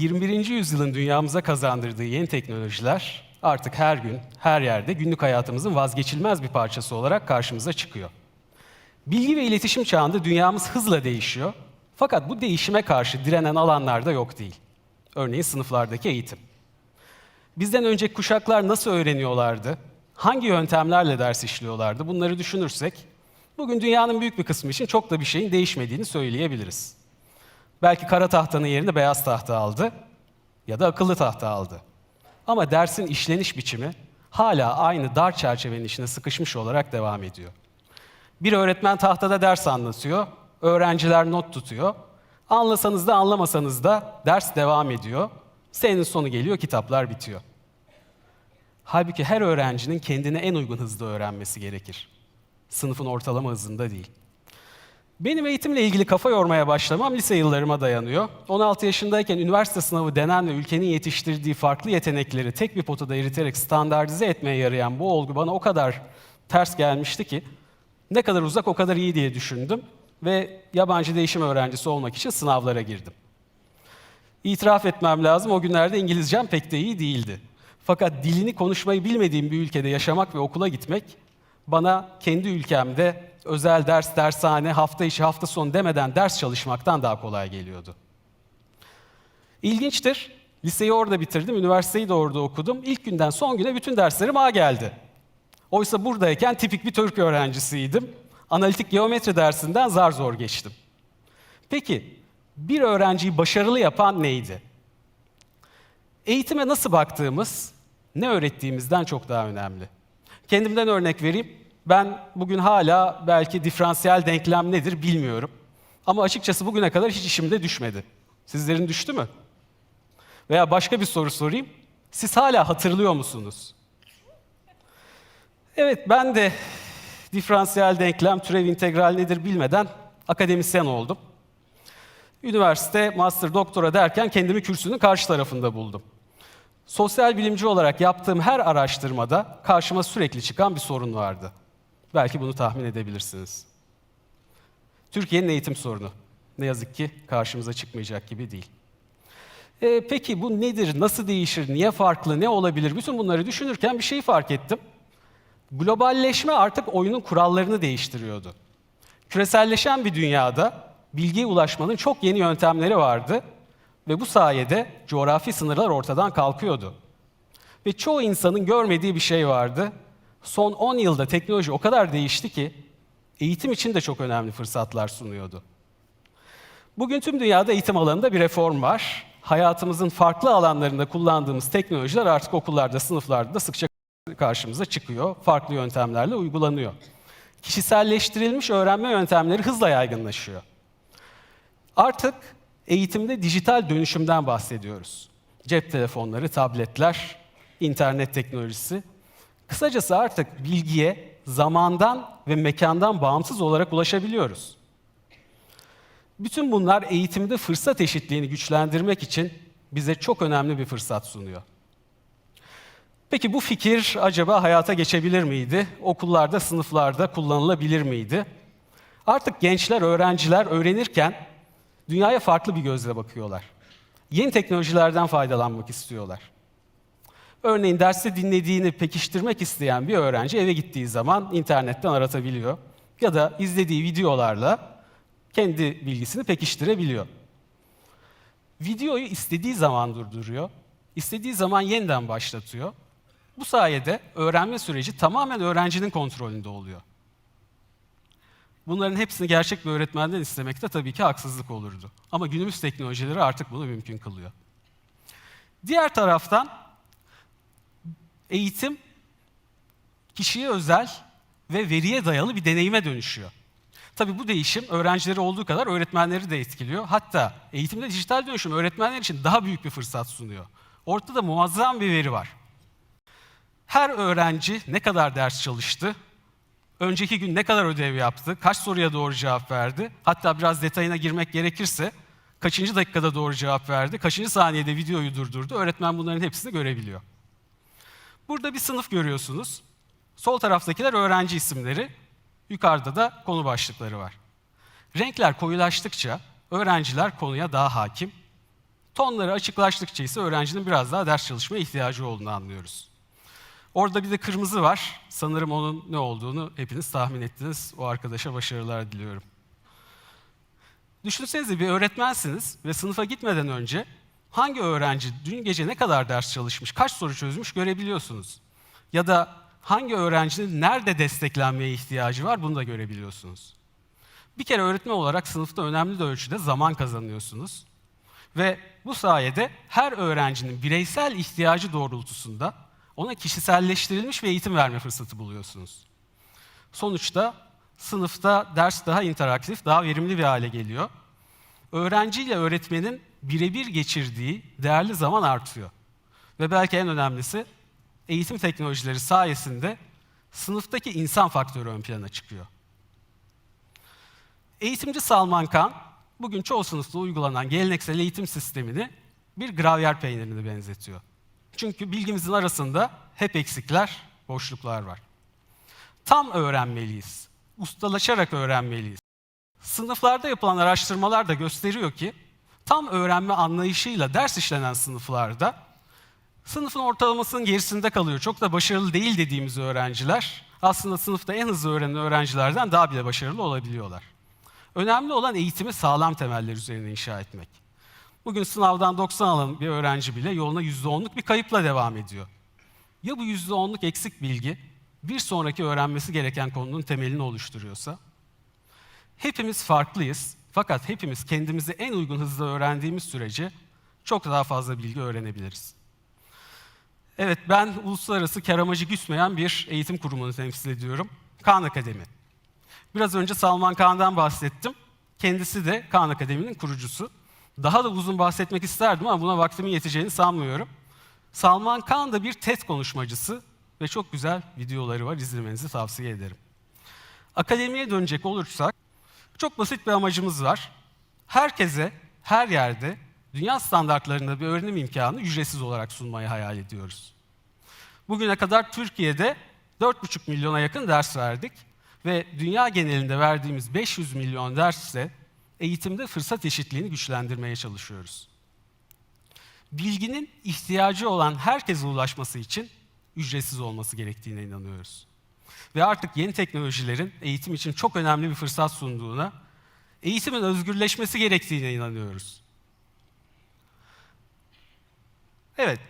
21. yüzyılın dünyamıza kazandırdığı yeni teknolojiler artık her gün, her yerde günlük hayatımızın vazgeçilmez bir parçası olarak karşımıza çıkıyor. Bilgi ve iletişim çağında dünyamız hızla değişiyor. Fakat bu değişime karşı direnen alanlar da yok değil. Örneğin sınıflardaki eğitim. Bizden önceki kuşaklar nasıl öğreniyorlardı? Hangi yöntemlerle ders işliyorlardı? Bunları düşünürsek bugün dünyanın büyük bir kısmı için çok da bir şeyin değişmediğini söyleyebiliriz. Belki kara tahtanın yerini beyaz tahta aldı ya da akıllı tahta aldı. Ama dersin işleniş biçimi hala aynı dar çerçevenin içine sıkışmış olarak devam ediyor. Bir öğretmen tahtada ders anlatıyor, öğrenciler not tutuyor. Anlasanız da anlamasanız da ders devam ediyor. Senin sonu geliyor, kitaplar bitiyor. Halbuki her öğrencinin kendine en uygun hızda öğrenmesi gerekir. Sınıfın ortalama hızında değil. Benim eğitimle ilgili kafa yormaya başlamam lise yıllarıma dayanıyor. 16 yaşındayken üniversite sınavı denen ve ülkenin yetiştirdiği farklı yetenekleri tek bir potada eriterek standartize etmeye yarayan bu olgu bana o kadar ters gelmişti ki ne kadar uzak o kadar iyi diye düşündüm ve yabancı değişim öğrencisi olmak için sınavlara girdim. İtiraf etmem lazım o günlerde İngilizcem pek de iyi değildi. Fakat dilini konuşmayı bilmediğim bir ülkede yaşamak ve okula gitmek bana kendi ülkemde özel ders, dershane, hafta içi, hafta sonu demeden ders çalışmaktan daha kolay geliyordu. İlginçtir. Liseyi orada bitirdim, üniversiteyi de orada okudum. İlk günden son güne bütün derslerim A geldi. Oysa buradayken tipik bir Türk öğrencisiydim. Analitik geometri dersinden zar zor geçtim. Peki, bir öğrenciyi başarılı yapan neydi? Eğitime nasıl baktığımız, ne öğrettiğimizden çok daha önemli. Kendimden örnek vereyim. Ben bugün hala belki diferansiyel denklem nedir bilmiyorum. Ama açıkçası bugüne kadar hiç işimde düşmedi. Sizlerin düştü mü? Veya başka bir soru sorayım. Siz hala hatırlıyor musunuz? Evet ben de diferansiyel denklem, türev integral nedir bilmeden akademisyen oldum. Üniversite, master, doktora derken kendimi kürsünün karşı tarafında buldum. Sosyal bilimci olarak yaptığım her araştırmada karşıma sürekli çıkan bir sorun vardı. Belki bunu tahmin edebilirsiniz. Türkiye'nin eğitim sorunu. Ne yazık ki karşımıza çıkmayacak gibi değil. E, peki bu nedir, nasıl değişir, niye farklı, ne olabilir? Bütün bunları düşünürken bir şeyi fark ettim. Globalleşme artık oyunun kurallarını değiştiriyordu. Küreselleşen bir dünyada bilgiye ulaşmanın çok yeni yöntemleri vardı ve bu sayede coğrafi sınırlar ortadan kalkıyordu. Ve çoğu insanın görmediği bir şey vardı. Son 10 yılda teknoloji o kadar değişti ki eğitim için de çok önemli fırsatlar sunuyordu. Bugün tüm dünyada eğitim alanında bir reform var. Hayatımızın farklı alanlarında kullandığımız teknolojiler artık okullarda, sınıflarda da sıkça karşımıza çıkıyor. Farklı yöntemlerle uygulanıyor. Kişiselleştirilmiş öğrenme yöntemleri hızla yaygınlaşıyor. Artık eğitimde dijital dönüşümden bahsediyoruz. Cep telefonları, tabletler, internet teknolojisi. Kısacası artık bilgiye zamandan ve mekandan bağımsız olarak ulaşabiliyoruz. Bütün bunlar eğitimde fırsat eşitliğini güçlendirmek için bize çok önemli bir fırsat sunuyor. Peki bu fikir acaba hayata geçebilir miydi? Okullarda, sınıflarda kullanılabilir miydi? Artık gençler, öğrenciler öğrenirken dünyaya farklı bir gözle bakıyorlar. Yeni teknolojilerden faydalanmak istiyorlar. Örneğin derste dinlediğini pekiştirmek isteyen bir öğrenci eve gittiği zaman internetten aratabiliyor. Ya da izlediği videolarla kendi bilgisini pekiştirebiliyor. Videoyu istediği zaman durduruyor, istediği zaman yeniden başlatıyor. Bu sayede öğrenme süreci tamamen öğrencinin kontrolünde oluyor. Bunların hepsini gerçek bir öğretmenden istemek de tabii ki haksızlık olurdu. Ama günümüz teknolojileri artık bunu mümkün kılıyor. Diğer taraftan eğitim kişiye özel ve veriye dayalı bir deneyime dönüşüyor. Tabii bu değişim öğrencileri olduğu kadar öğretmenleri de etkiliyor. Hatta eğitimde dijital dönüşüm öğretmenler için daha büyük bir fırsat sunuyor. Ortada muazzam bir veri var. Her öğrenci ne kadar ders çalıştı, önceki gün ne kadar ödev yaptı, kaç soruya doğru cevap verdi, hatta biraz detayına girmek gerekirse kaçıncı dakikada doğru cevap verdi, kaçıncı saniyede videoyu durdurdu, öğretmen bunların hepsini görebiliyor. Burada bir sınıf görüyorsunuz. Sol taraftakiler öğrenci isimleri, yukarıda da konu başlıkları var. Renkler koyulaştıkça öğrenciler konuya daha hakim, Tonları açıklaştıkça ise öğrencinin biraz daha ders çalışmaya ihtiyacı olduğunu anlıyoruz. Orada bir de kırmızı var. Sanırım onun ne olduğunu hepiniz tahmin ettiniz. O arkadaşa başarılar diliyorum. Düşünsenize bir öğretmensiniz ve sınıfa gitmeden önce hangi öğrenci dün gece ne kadar ders çalışmış, kaç soru çözmüş görebiliyorsunuz. Ya da hangi öğrencinin nerede desteklenmeye ihtiyacı var bunu da görebiliyorsunuz. Bir kere öğretmen olarak sınıfta önemli de ölçüde zaman kazanıyorsunuz. Ve bu sayede her öğrencinin bireysel ihtiyacı doğrultusunda ona kişiselleştirilmiş bir eğitim verme fırsatı buluyorsunuz. Sonuçta sınıfta ders daha interaktif, daha verimli bir hale geliyor. Öğrenciyle öğretmenin birebir geçirdiği değerli zaman artıyor. Ve belki en önemlisi eğitim teknolojileri sayesinde sınıftaki insan faktörü ön plana çıkıyor. Eğitimci Salman Khan bugün çoğu sınıfta uygulanan geleneksel eğitim sistemini bir gravyer peynirini benzetiyor. Çünkü bilgimizin arasında hep eksikler, boşluklar var. Tam öğrenmeliyiz. Ustalaşarak öğrenmeliyiz. Sınıflarda yapılan araştırmalar da gösteriyor ki tam öğrenme anlayışıyla ders işlenen sınıflarda sınıfın ortalamasının gerisinde kalıyor. Çok da başarılı değil dediğimiz öğrenciler aslında sınıfta en hızlı öğrenen öğrencilerden daha bile başarılı olabiliyorlar. Önemli olan eğitimi sağlam temeller üzerine inşa etmek. Bugün sınavdan 90 alan bir öğrenci bile yoluna %10'luk bir kayıpla devam ediyor. Ya bu %10'luk eksik bilgi bir sonraki öğrenmesi gereken konunun temelini oluşturuyorsa? Hepimiz farklıyız fakat hepimiz kendimizi en uygun hızda öğrendiğimiz sürece çok daha fazla bilgi öğrenebiliriz. Evet ben uluslararası kar amacı gütmeyen bir eğitim kurumunu temsil ediyorum. Khan Akademi. Biraz önce Salman Khan'dan bahsettim. Kendisi de Khan Akademi'nin kurucusu. Daha da uzun bahsetmek isterdim ama buna vaktimin yeteceğini sanmıyorum. Salman Khan da bir TED konuşmacısı ve çok güzel videoları var. İzlemenizi tavsiye ederim. Akademiye dönecek olursak, çok basit bir amacımız var. Herkese, her yerde dünya standartlarında bir öğrenim imkanı ücretsiz olarak sunmayı hayal ediyoruz. Bugüne kadar Türkiye'de 4,5 milyona yakın ders verdik ve dünya genelinde verdiğimiz 500 milyon derste eğitimde fırsat eşitliğini güçlendirmeye çalışıyoruz. Bilginin ihtiyacı olan herkese ulaşması için ücretsiz olması gerektiğine inanıyoruz. Ve artık yeni teknolojilerin eğitim için çok önemli bir fırsat sunduğuna, eğitimin özgürleşmesi gerektiğine inanıyoruz. Evet,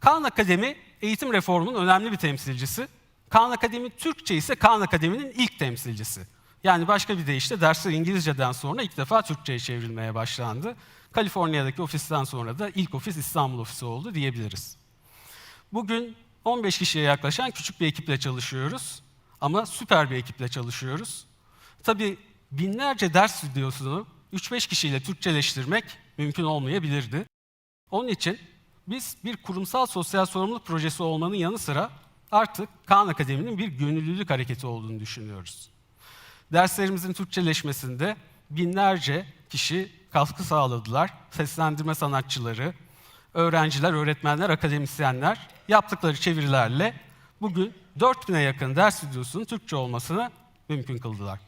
Kaan Akademi eğitim reformunun önemli bir temsilcisi. Kaan Akademi Türkçe ise Kaan Akademi'nin ilk temsilcisi. Yani başka bir deyişle dersler İngilizceden sonra ilk defa Türkçe'ye çevrilmeye başlandı. Kaliforniya'daki ofisten sonra da ilk ofis İstanbul ofisi oldu diyebiliriz. Bugün 15 kişiye yaklaşan küçük bir ekiple çalışıyoruz. Ama süper bir ekiple çalışıyoruz. Tabii binlerce ders videosunu 3-5 kişiyle Türkçeleştirmek mümkün olmayabilirdi. Onun için biz bir kurumsal sosyal sorumluluk projesi olmanın yanı sıra artık Kaan Akademi'nin bir gönüllülük hareketi olduğunu düşünüyoruz. Derslerimizin Türkçeleşmesinde binlerce kişi katkı sağladılar. Seslendirme sanatçıları, öğrenciler, öğretmenler, akademisyenler yaptıkları çevirilerle bugün 4000'e yakın ders videosunun Türkçe olmasını mümkün kıldılar.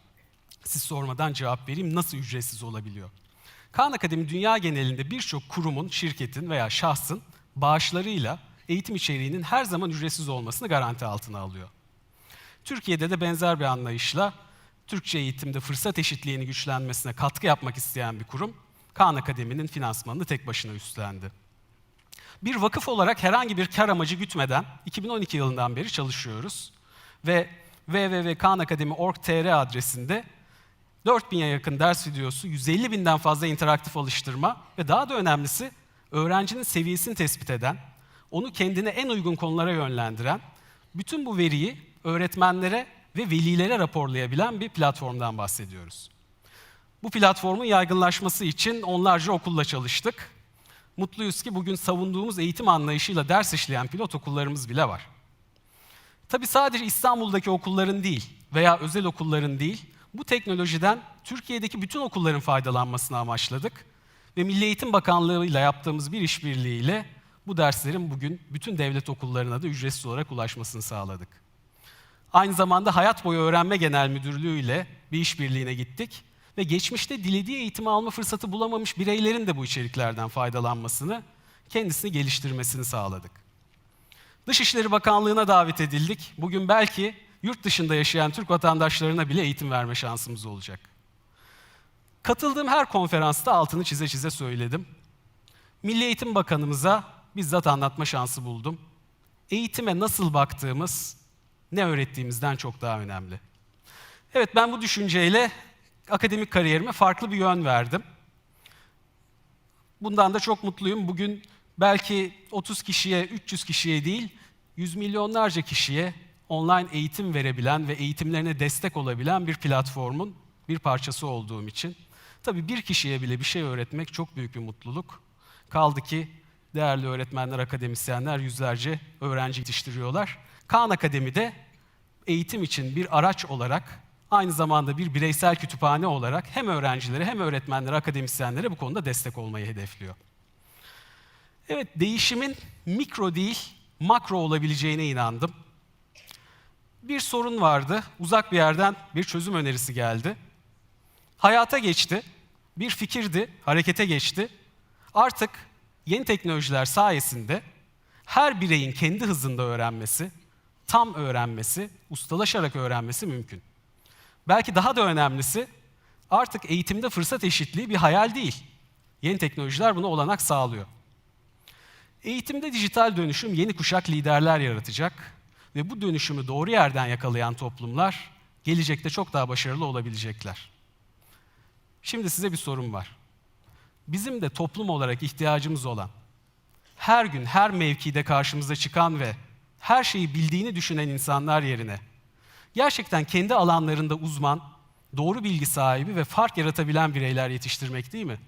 Siz sormadan cevap vereyim nasıl ücretsiz olabiliyor? Kaan Akademi dünya genelinde birçok kurumun, şirketin veya şahsın bağışlarıyla eğitim içeriğinin her zaman ücretsiz olmasını garanti altına alıyor. Türkiye'de de benzer bir anlayışla Türkçe eğitimde fırsat eşitliğini güçlenmesine katkı yapmak isteyen bir kurum, Kaan Akademi'nin finansmanını tek başına üstlendi. Bir vakıf olarak herhangi bir kar amacı gütmeden 2012 yılından beri çalışıyoruz ve www.kaanakademi.org.tr adresinde 4000'e yakın ders videosu, 150 binden fazla interaktif alıştırma ve daha da önemlisi öğrencinin seviyesini tespit eden, onu kendine en uygun konulara yönlendiren, bütün bu veriyi öğretmenlere ve velilere raporlayabilen bir platformdan bahsediyoruz. Bu platformun yaygınlaşması için onlarca okulla çalıştık. Mutluyuz ki bugün savunduğumuz eğitim anlayışıyla ders işleyen pilot okullarımız bile var. Tabi sadece İstanbul'daki okulların değil veya özel okulların değil, bu teknolojiden Türkiye'deki bütün okulların faydalanmasını amaçladık ve Milli Eğitim Bakanlığı ile yaptığımız bir işbirliğiyle bu derslerin bugün bütün devlet okullarına da ücretsiz olarak ulaşmasını sağladık. Aynı zamanda Hayat Boyu Öğrenme Genel Müdürlüğü ile bir işbirliğine gittik ve geçmişte dilediği eğitimi alma fırsatı bulamamış bireylerin de bu içeriklerden faydalanmasını, kendisini geliştirmesini sağladık. Dışişleri Bakanlığı'na davet edildik. Bugün belki yurt dışında yaşayan Türk vatandaşlarına bile eğitim verme şansımız olacak. Katıldığım her konferansta altını çize çize söyledim. Milli Eğitim Bakanımıza bizzat anlatma şansı buldum. Eğitime nasıl baktığımız, ne öğrettiğimizden çok daha önemli. Evet ben bu düşünceyle akademik kariyerime farklı bir yön verdim. Bundan da çok mutluyum. Bugün belki 30 kişiye, 300 kişiye değil, yüz milyonlarca kişiye online eğitim verebilen ve eğitimlerine destek olabilen bir platformun bir parçası olduğum için. Tabii bir kişiye bile bir şey öğretmek çok büyük bir mutluluk. Kaldı ki değerli öğretmenler, akademisyenler yüzlerce öğrenci yetiştiriyorlar. Kaan Akademi'de eğitim için bir araç olarak aynı zamanda bir bireysel kütüphane olarak hem öğrencilere hem öğretmenlere, akademisyenlere bu konuda destek olmayı hedefliyor. Evet, değişimin mikro değil, makro olabileceğine inandım. Bir sorun vardı, uzak bir yerden bir çözüm önerisi geldi. Hayata geçti, bir fikirdi, harekete geçti. Artık yeni teknolojiler sayesinde her bireyin kendi hızında öğrenmesi, tam öğrenmesi, ustalaşarak öğrenmesi mümkün. Belki daha da önemlisi artık eğitimde fırsat eşitliği bir hayal değil. Yeni teknolojiler buna olanak sağlıyor. Eğitimde dijital dönüşüm yeni kuşak liderler yaratacak ve bu dönüşümü doğru yerden yakalayan toplumlar gelecekte çok daha başarılı olabilecekler. Şimdi size bir sorum var. Bizim de toplum olarak ihtiyacımız olan, her gün her mevkide karşımıza çıkan ve her şeyi bildiğini düşünen insanlar yerine gerçekten kendi alanlarında uzman, doğru bilgi sahibi ve fark yaratabilen bireyler yetiştirmek değil mi?